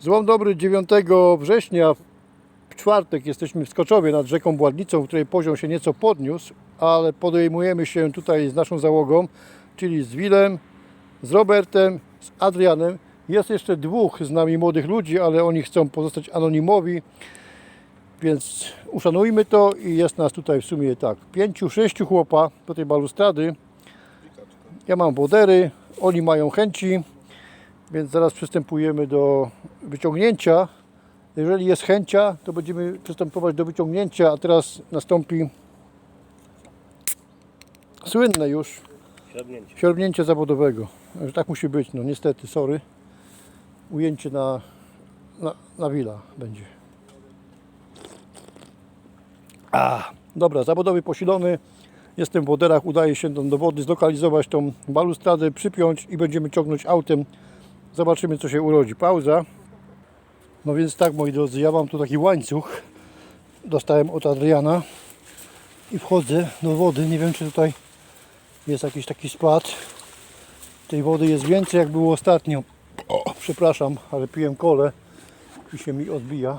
Złom dobry 9 września w czwartek jesteśmy w Skoczowie nad rzeką Bładnicą, której poziom się nieco podniósł, ale podejmujemy się tutaj z naszą załogą, czyli z Willem, z Robertem, z Adrianem. Jest jeszcze dwóch z nami młodych ludzi, ale oni chcą pozostać anonimowi, więc uszanujmy to i jest nas tutaj w sumie tak, pięciu, sześciu chłopa do tej balustrady. Ja mam wodery, oni mają chęci, więc zaraz przystępujemy do wyciągnięcia. Jeżeli jest chęcia, to będziemy przystępować do wyciągnięcia, a teraz nastąpi słynne już Siadnięcie. siorbnięcie zawodowego. Że tak musi być, no niestety, sorry. Ujęcie na, na, na wila będzie. A, dobra, zawodowy posilony. Jestem w woderach, udaje się do wody zlokalizować tą balustradę, przypiąć i będziemy ciągnąć autem. Zobaczymy co się urodzi. Pauza. No więc tak moi drodzy, ja mam tu taki łańcuch. Dostałem od Adriana i wchodzę do wody. Nie wiem czy tutaj jest jakiś taki spad. Tej wody jest więcej jak było ostatnio. O, przepraszam, ale piłem kole i się mi odbija.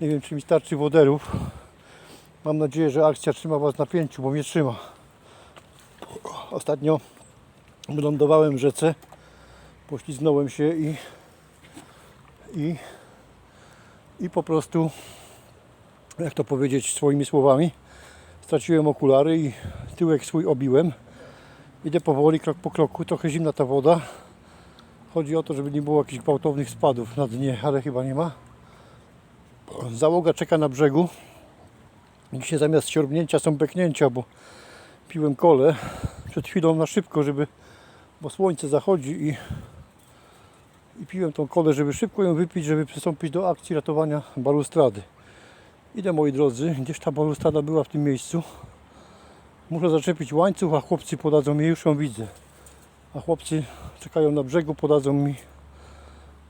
Nie wiem czy mi starczy woderów. Mam nadzieję, że akcja trzyma Was na pięciu, bo mnie trzyma. Ostatnio wylądowałem w rzece, poślizgnąłem się i, i, i po prostu, jak to powiedzieć swoimi słowami, straciłem okulary i tyłek swój obiłem. Idę powoli, krok po kroku, trochę zimna ta woda. Chodzi o to, żeby nie było jakichś gwałtownych spadów na dnie, ale chyba nie ma. Załoga czeka na brzegu. Dzisiaj zamiast siorbnięcia są beknięcia, bo piłem kole przed chwilą na szybko, żeby, bo słońce zachodzi i, i piłem tą kolę, żeby szybko ją wypić, żeby przystąpić do akcji ratowania balustrady. Idę moi drodzy, gdzieś ta balustrada była w tym miejscu. Muszę zaczepić łańcuch, a chłopcy podadzą mi, już ją widzę. A chłopcy czekają na brzegu, podadzą mi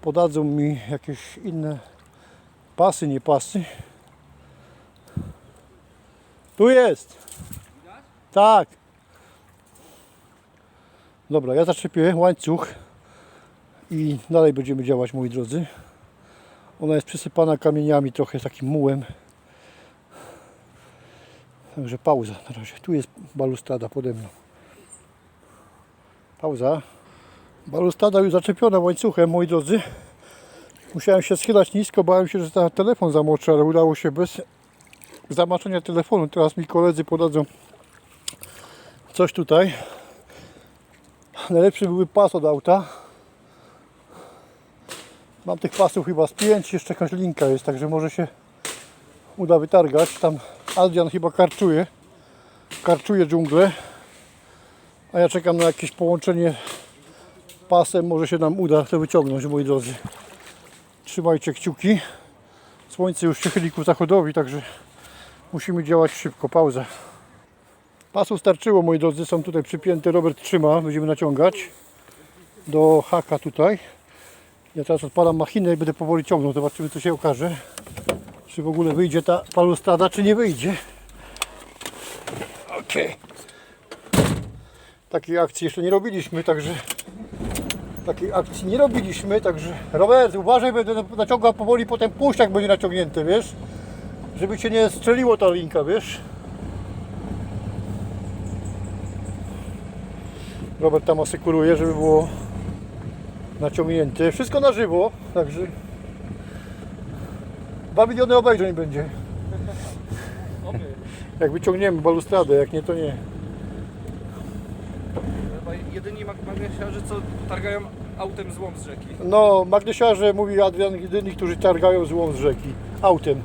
podadzą mi jakieś inne pasy, nie pasy. Tu jest. Tak. Dobra, ja zaczepię łańcuch i dalej będziemy działać moi drodzy. Ona jest przysypana kamieniami, trochę takim mułem. Także pauza na razie. Tu jest balustrada pode mną. Pauza. Balustrada już zaczepiona łańcuchem, moi drodzy. Musiałem się schylać nisko, bałem się, że ten telefon zamoczy, ale udało się bez zamaczenia telefonu. Teraz mi koledzy podadzą coś tutaj. Najlepszy byłby pas od auta. Mam tych pasów chyba z 5, jeszcze jakaś linka jest, także może się uda wytargać. Tam Adrian chyba karczuje. Karczuje dżunglę. A ja czekam na jakieś połączenie pasem. Może się nam uda to wyciągnąć, moi drodzy. Trzymajcie kciuki. Słońce już się chyli ku zachodowi, także musimy działać szybko. Pauza. Pasu starczyło, moi drodzy. Są tutaj przypięte. Robert trzyma. Będziemy naciągać do haka tutaj. Ja teraz odpalam machinę i będę powoli ciągnął. Zobaczymy, co się okaże czy w ogóle wyjdzie ta balustrada, czy nie wyjdzie. Ok. Takiej akcji jeszcze nie robiliśmy, także takiej akcji nie robiliśmy, także Robert, uważaj, będę naciągał powoli, potem puść, jak będzie naciągnięte, wiesz? Żeby cię nie strzeliło ta linka, wiesz? Robert tam asekuruje, żeby było naciągnięte. Wszystko na żywo, także 2 miliony obejrzeń będzie. Jak wyciągniemy balustradę, jak nie to nie. Chyba jedyni mag- magnesiarzy, co targają autem złom z rzeki. No, magnesiarze, mówi Adrian, jedyni, którzy targają złom z rzeki autem.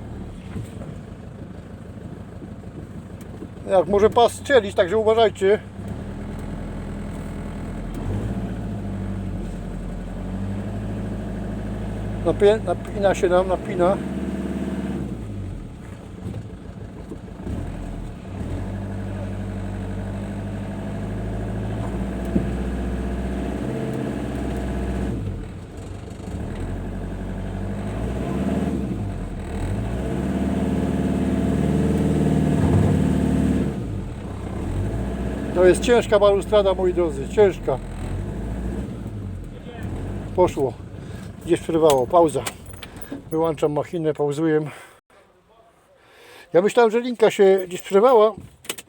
Jak może pas strzelić, także uważajcie. Napie, napina się nam, napina. To jest ciężka balustrada, moi drodzy, ciężka. poszło. Gdzieś przerwało. Pauza. Wyłączam machinę, pauzuję. Ja myślałem, że linka się gdzieś przerwała,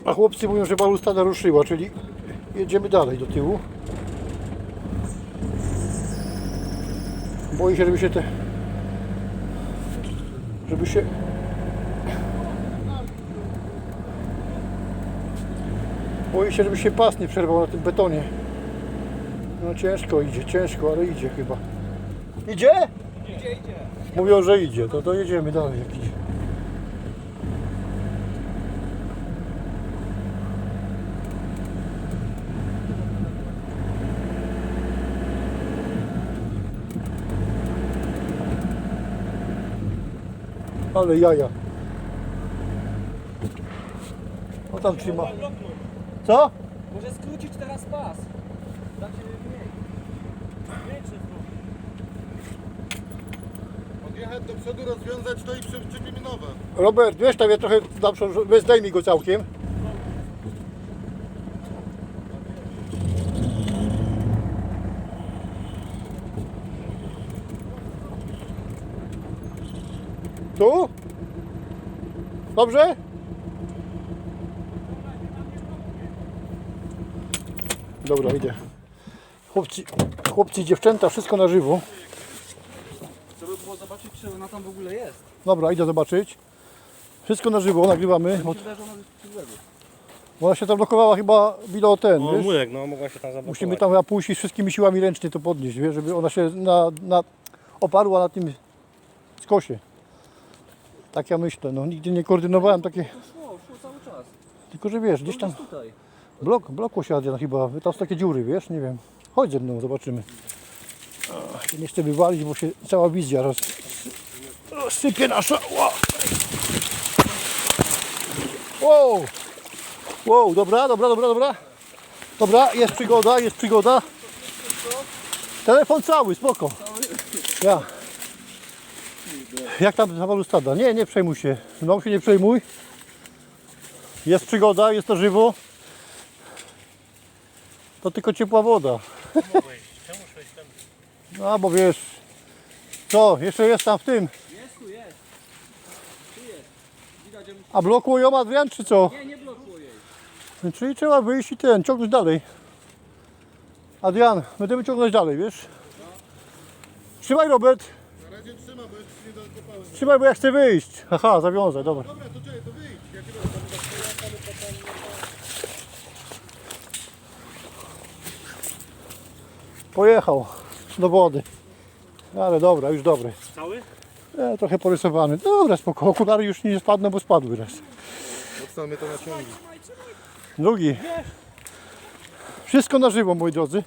a chłopcy mówią, że balustada ruszyła, czyli jedziemy dalej do tyłu. Boję się, żeby się te... Żeby się... Boję się, żeby się pas nie przerwał na tym betonie. No ciężko idzie, ciężko, ale idzie chyba. Idzie? Idzie, idzie. Mówią, że idzie, to, to jedziemy dalej jak idzie. Ale jaja. O tam trzyma. Co? Może skrócić teraz pas. Dać mniej. Odjechać do przodu, rozwiązać to i przyczepimy nowe. Robert, wiesz tam ja trochę weź zdejmij go całkiem. Tu? Dobrze? Dobra, idę. Chłopcy, chłopcy i dziewczęta, wszystko na żywo. Było zobaczyć, czy ona tam w ogóle jest. Dobra, idę zobaczyć. Wszystko na żywo, nagrywamy. Bo że ona jest przy bo ona się tam blokowała chyba bilo ten, O, wiesz? murek, no mogła się tam zablokować. Musimy tam chyba pójść i wszystkimi siłami ręcznie to podnieść, wiesz, żeby ona się na, na, oparła na tym skosie. Tak ja myślę, no nigdy nie koordynowałem takie, To szło, szło cały czas. tylko że wiesz, gdzieś tam Gdzieś tutaj. blok, Adrian chyba, tam są takie dziury, wiesz, nie wiem. Chodź ze mną, zobaczymy. Ach, Nie chcę wywalić, bo się cała wizja roz, rozsypie nasza. Wow! Wow, dobra, dobra, dobra, dobra. Dobra, jest przygoda, jest przygoda. Telefon cały, spoko. Ja. Jak tam zawalu stada? Nie, nie przejmuj się. No się nie przejmuj. Jest przygoda, jest to żywo. To tylko ciepła woda. No bo wiesz. Co, jeszcze jest tam w tym. Jest tu, jest. Tu jest. Widać, że. A blokuje ją Adrian, czy co? Nie, nie blokuje jej. Czyli trzeba wyjść i ten, ciągnąć dalej. Adrian, będziemy ciągnąć dalej, wiesz? Trzymaj Robert, Na razie trzyma, bo jeszcze nie dokopałem. trzymaj, bo ja chcę wyjść. Aha, zawiązać, dobra. Dobra, to czekaj, to wyjdź. Ja będę tam potem... Pojechał do wody. Ale dobra, już dobry. Cały? E, trochę porysowany. Dobra, spoko. Okulary już nie spadną, bo spadły raz. Mocno mnie to naciągnie. Drugi. Wszystko na żywo, moi drodzy.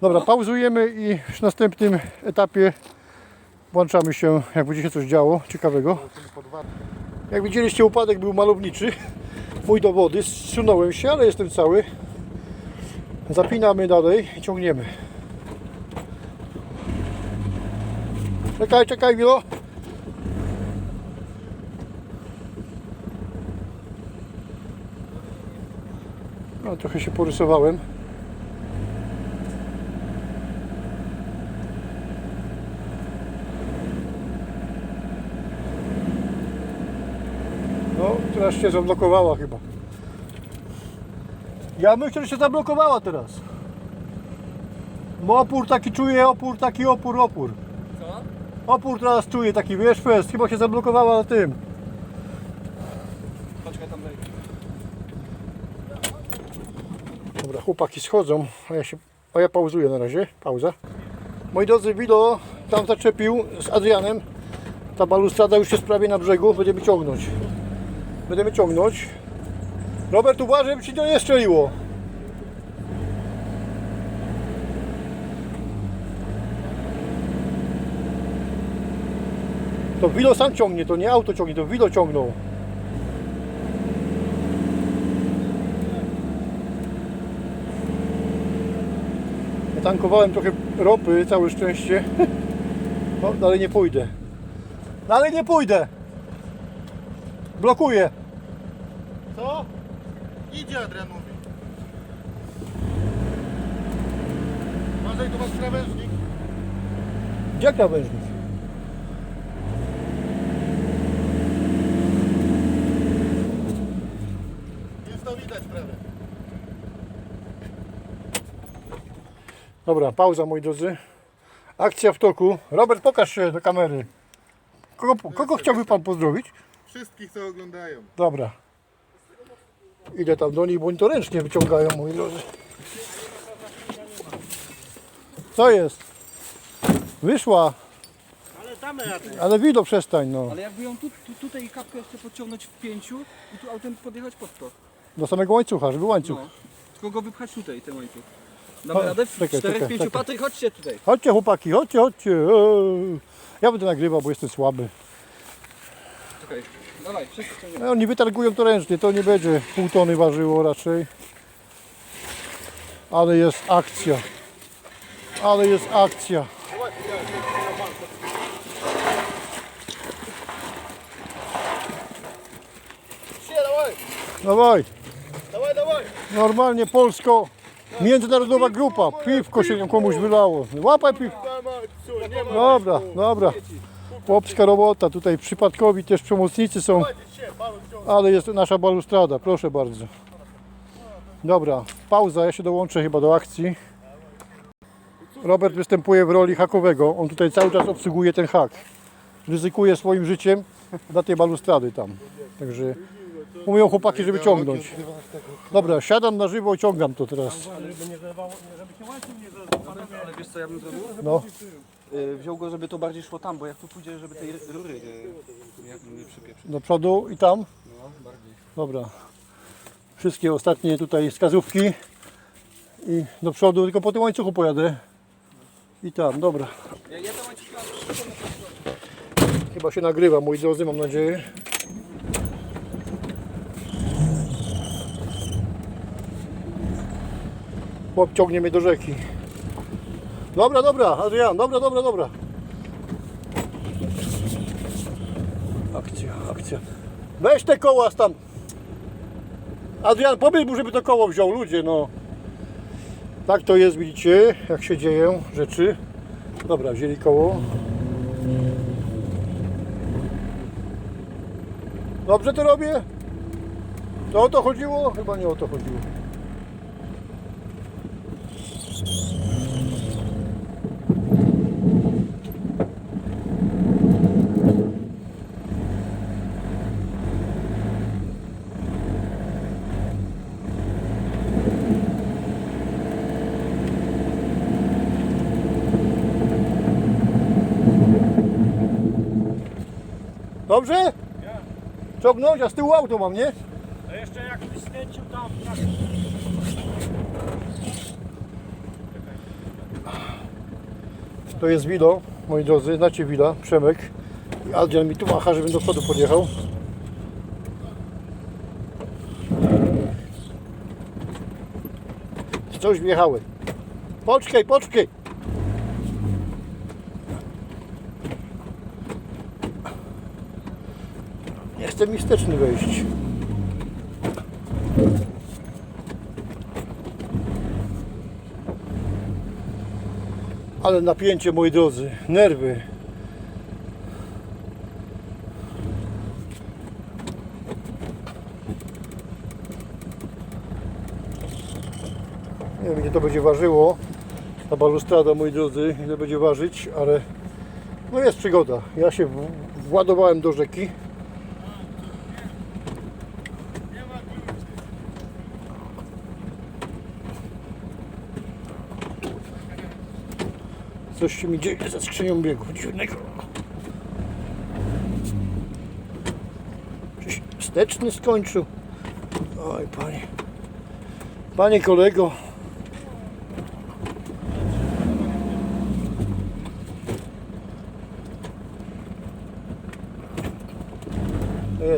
Dobra, pauzujemy i w następnym etapie włączamy się, jak będzie się coś działo ciekawego. Jak widzieliście, upadek był malowniczy. Mój do wody, zsunąłem się, ale jestem cały. Zapinamy dalej i ciągniemy. Czekaj, czekaj, Wilo. No, trochę się porysowałem. No, teraz się zablokowała chyba. Ja myślę, że się zablokowała teraz. Opór taki czuję, opór taki opór, opór. Opór teraz czuję taki, wiesz, fest. Chyba się zablokowała na tym. Poczekaj tam wejdzie. Dobra, chłopaki schodzą, a ja się, a ja pauzuję na razie, pauza. Moi drodzy, Wido tam zaczepił z Adrianem. Ta balustrada już jest prawie na brzegu, będziemy ciągnąć. Będziemy ciągnąć. Robert, uważaj, żeby ci to nie strzeliło. To Wido sam ciągnie, to nie auto ciągnie, to Wido ciągnął. Tankowałem trochę ropy, całe szczęście. No, dalej nie pójdę. Dalej nie pójdę. Blokuję. Co? Idzie, Adrian mówi. Uważaj, tu masz krawężnik. Gdzie krawężnik? Jest to widać prawie. Dobra, pauza moi drodzy. Akcja w toku. Robert, pokaż się do kamery. Kogo, kogo chciałby Pan pozdrowić? Wszystkich co oglądają. Dobra. Idę tam do nich, bo oni to ręcznie wyciągają, moi drodzy. Co jest? Wyszła. Ale damy radę. Ale Wido, przestań no. Ale jakby ją tu, tu, tutaj kapkę jeszcze podciągnąć w pięciu i tu autem podjechać pod to. Do samego łańcucha, żeby łańcuch. No. Tylko go wypchać tutaj, ten łańcuch. Damy radę? W czekaj, czterech, czekaj, pięciu. czekaj. Patryk, chodźcie tutaj. Chodźcie chłopaki, chodźcie, chodźcie. Eee. Ja będę nagrywał, bo jestem słaby. Czekaj, dawaj, wszyscy ciągniemy. No, Oni wytargują to ręcznie, to nie będzie pół tony ważyło raczej. Ale jest akcja. Ale jest akcja. dawaj, dawaj. normalnie polsko. Międzynarodowa grupa. Piwko się komuś wylało. Łapaj piwko. Dobra, dobra. Chłopska robota. Tutaj przypadkowi też pomocnicy są. Ale jest nasza balustrada, proszę bardzo. Dobra, pauza, ja się dołączę chyba do akcji. Robert występuje w roli hakowego. On tutaj cały czas obsługuje ten hak. Ryzykuje swoim życiem dla tej balustrady tam. Także mówią chłopaki, żeby ciągnąć. Dobra, siadam na żywo i ciągam to teraz. Nie nie. Ale wiesz co ja bym zrobił? No, Yy, wziął go, żeby to bardziej szło tam, bo jak tu pójdzie, żeby tej rury nie, jak nie przypieprzyć. do przodu i tam. No, bardziej. Dobra. Wszystkie ostatnie tutaj wskazówki. I do przodu, tylko po tym łańcuchu pojadę. I tam, dobra. Ja, ja Chyba się nagrywa, moi drodzy, mam nadzieję. Chłop ciągnie mnie do rzeki. Dobra, dobra, Adrian, dobra, dobra, dobra. Akcja, akcja. Weź te koła tam. Adrian, powiedz mu, żeby to koło wziął, ludzie, no. Tak to jest, widzicie, jak się dzieją rzeczy. Dobra, wzięli koło. Dobrze to robię? To o to chodziło? Chyba nie o to chodziło. Dobrze? Ciągnąć, a z tyłu auto mam, nie? A jeszcze jakbyś skręcił tam, tak. To jest Wilo, moi drodzy, znacie Wila, Przemek. I Adrian mi tu macha, żebym do przodu podjechał. Coś wjechałem. Poczekaj, poczekaj. Nie chce mi wsteczny wejść. Ale napięcie, moi drodzy, nerwy. Nie wiem, ile to będzie ważyło. Ta balustrada, moi drodzy, ile będzie ważyć, ale no jest przygoda. Ja się władowałem do rzeki. Coś się mi dzieje ze skrzynią biegów dziwnego. Czyś wsteczny skończył. Oj, panie. Panie kolego.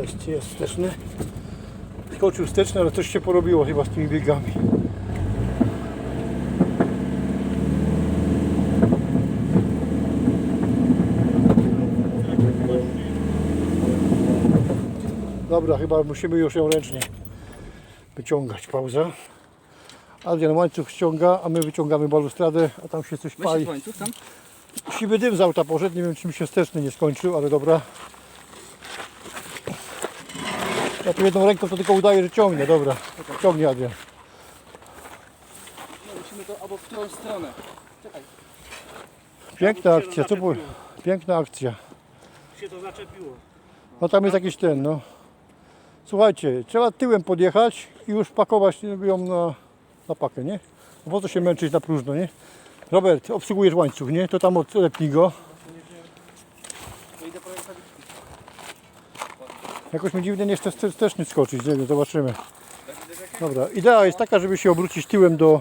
Jest, jest wsteczny. Skoczył wsteczny, ale coś się porobiło chyba z tymi biegami. Dobra, chyba musimy już ją ręcznie wyciągać. Pauza. Adrian łańcuch ściąga, a my wyciągamy balustradę, a tam się coś pali. łańcuch tam. siwy dym z auta poszedł. Nie wiem, czy mi się wsteczny nie skończył, ale dobra. Ja tu jedną ręką to tylko udaję, że ciągnę. Dobra, ciągnie Adrian. No, musimy to albo w którą stronę. Czekaj. Piękna akcja, co było? Piękna akcja. się to zaczepiło. No tam jest jakiś ten, no. Słuchajcie, trzeba tyłem podjechać i już pakować ją na, na pakę, nie? Po co się męczyć na próżno, nie? Robert, obsługujesz łańcuch, nie? To tam odlepnij go. Jakoś mi dziwnie nie chce wste- wsteczny skoczyć, nie wiem, zobaczymy. Dobra, idea jest taka, żeby się obrócić tyłem do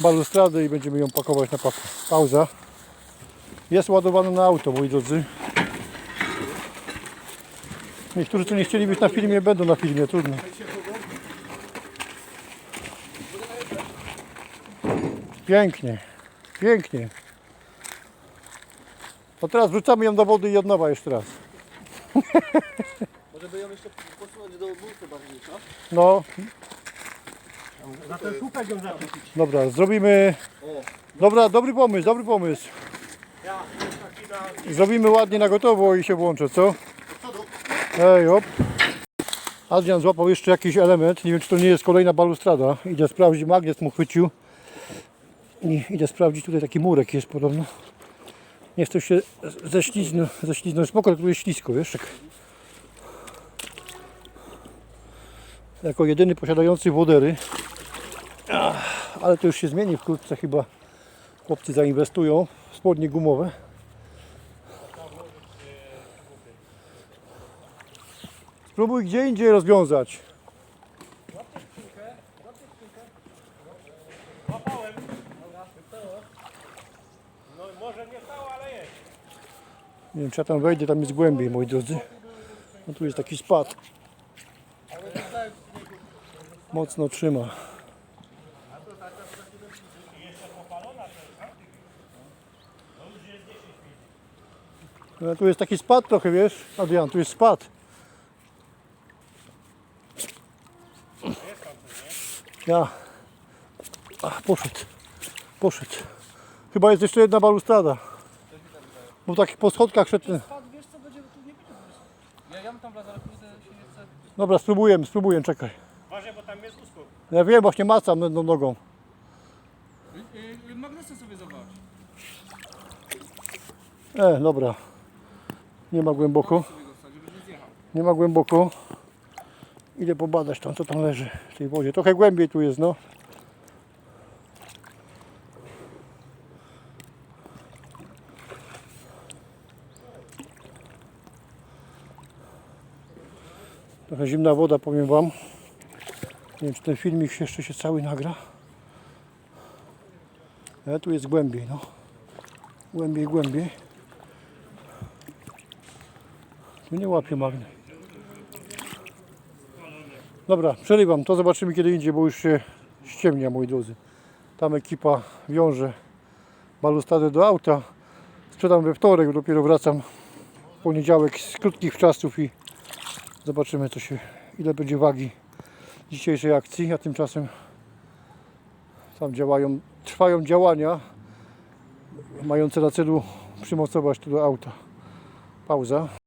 balustrady i będziemy ją pakować na pakę. Pauza. Jest ładowana na auto, moi drodzy. Niektórzy, co nie chcieli być na filmie, będą na filmie, trudno. Pięknie, pięknie. To teraz wrzucamy ją do wody i od nowa jeszcze raz. Może by ją jeszcze posunąć do burty bardziej, co? No, Na ten słupek ją zaczepić. Dobra, zrobimy. Dobra, dobry pomysł, dobry pomysł. Ja, taki na... Zrobimy ładnie na gotowo i się włączę, co? Ej, op. Adrian złapał jeszcze jakiś element. Nie wiem, czy to nie jest kolejna balustrada. Idę sprawdzić, magnes mu chwycił. I idę sprawdzić, tutaj taki murek jest podobno. Nie chcę się ześliznąć, ześliznąć. Spoko, tu jest ślisko, wiesz? Tak. Jako jedyny posiadający wodery. Ale to już się zmieni wkrótce chyba. Chłopcy zainwestują w spodnie gumowe. Spróbuj gdzie indziej rozwiązać. No może nie stało, ale jest. Nie wiem czy ja tam wejdę, tam jest głębiej moi drodzy. No tu jest taki spad. Mocno trzyma. No, tu jest taki spad trochę, wiesz, Adrian, tu jest spad. Ja. Ach, poszedł. Poszedł. Chyba jest jeszcze jedna balustrada. Bo tak po schodkach szedł. ten- Pan wiesz co będzie, tu nie będzie. Ja, ja bym tam wlazł, ale kurde się nie chce. Dobra, spróbujemy, spróbuję, czekaj. Uważaj, bo tam jest uskok. Ja wiem, właśnie macam jedną nogą. Yy, magnesy sobie zobacz. E, dobra. Nie ma głęboko. Sobie go wsadź, żeby nie zjechał. Nie ma głęboko. Idę pobadać tam, co tam leży w tej wodzie. Trochę głębiej tu jest, no. Trochę zimna woda, powiem Wam. Nie wiem, czy ten filmik jeszcze się cały nagra. Ale tu jest głębiej, no. Głębiej, głębiej. Tu nie łapie magnes. Dobra, przerywam. To zobaczymy kiedy indziej, bo już się ściemnia, moi drodzy. Tam ekipa wiąże balustradę do auta. Sprzedam we wtorek, dopiero wracam w poniedziałek z krótkich czasów i zobaczymy co się, ile będzie wagi dzisiejszej akcji, a tymczasem tam działają, trwają działania mające na celu przymocować to do auta. Pauza.